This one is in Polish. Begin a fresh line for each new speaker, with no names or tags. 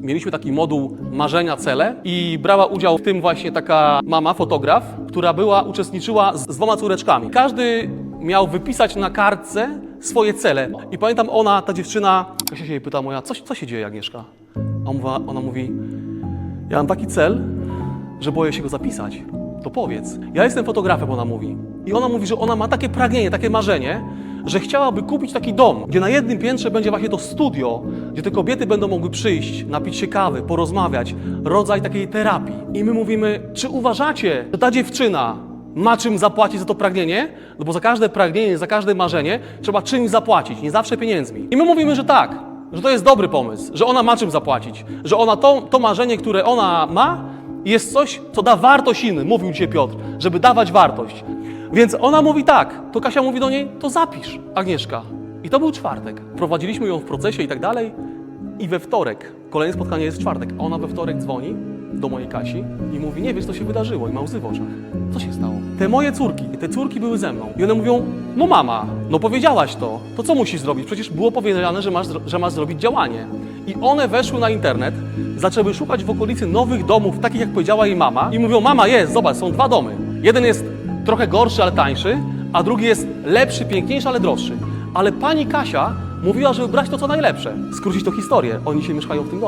Mieliśmy taki moduł marzenia, cele i brała udział w tym właśnie taka mama, fotograf, która była, uczestniczyła z, z dwoma córeczkami. Każdy miał wypisać na kartce swoje cele. I pamiętam ona, ta dziewczyna, Kasia się jej pyta moja, co, co się dzieje Agnieszka? A ona, ona mówi, ja mam taki cel, że boję się go zapisać. To powiedz. Ja jestem fotografem, ona mówi. I ona mówi, że ona ma takie pragnienie, takie marzenie, że chciałaby kupić taki dom, gdzie na jednym piętrze będzie właśnie to studio, gdzie te kobiety będą mogły przyjść, napić się kawy, porozmawiać, rodzaj takiej terapii. I my mówimy, czy uważacie, że ta dziewczyna ma czym zapłacić za to pragnienie? No bo za każde pragnienie, za każde marzenie trzeba czymś zapłacić, nie zawsze pieniędzmi. I my mówimy, że tak, że to jest dobry pomysł, że ona ma czym zapłacić, że ona to, to marzenie, które ona ma, jest coś, co da wartość innym, mówił dzisiaj Piotr, żeby dawać wartość. Więc ona mówi tak, to Kasia mówi do niej, to zapisz, Agnieszka. I to był czwartek. Prowadziliśmy ją w procesie i tak dalej. I we wtorek, kolejne spotkanie jest w czwartek, a ona we wtorek dzwoni do mojej Kasi i mówi, nie wiesz, co się wydarzyło i ma łzy w oczach. Co się stało? Te moje córki, te córki były ze mną i one mówią, no mama, no powiedziałaś to, to co musisz zrobić? Przecież było powiedziane, że masz, że masz zrobić działanie. I one weszły na internet, zaczęły szukać w okolicy nowych domów, takich jak powiedziała jej mama i mówią, mama jest, zobacz, są dwa domy. Jeden jest trochę gorszy, ale tańszy, a drugi jest lepszy, piękniejszy, ale droższy. Ale pani Kasia mówiła, żeby brać to, co najlepsze. Skrócić to historię, oni się mieszkają w tym domu.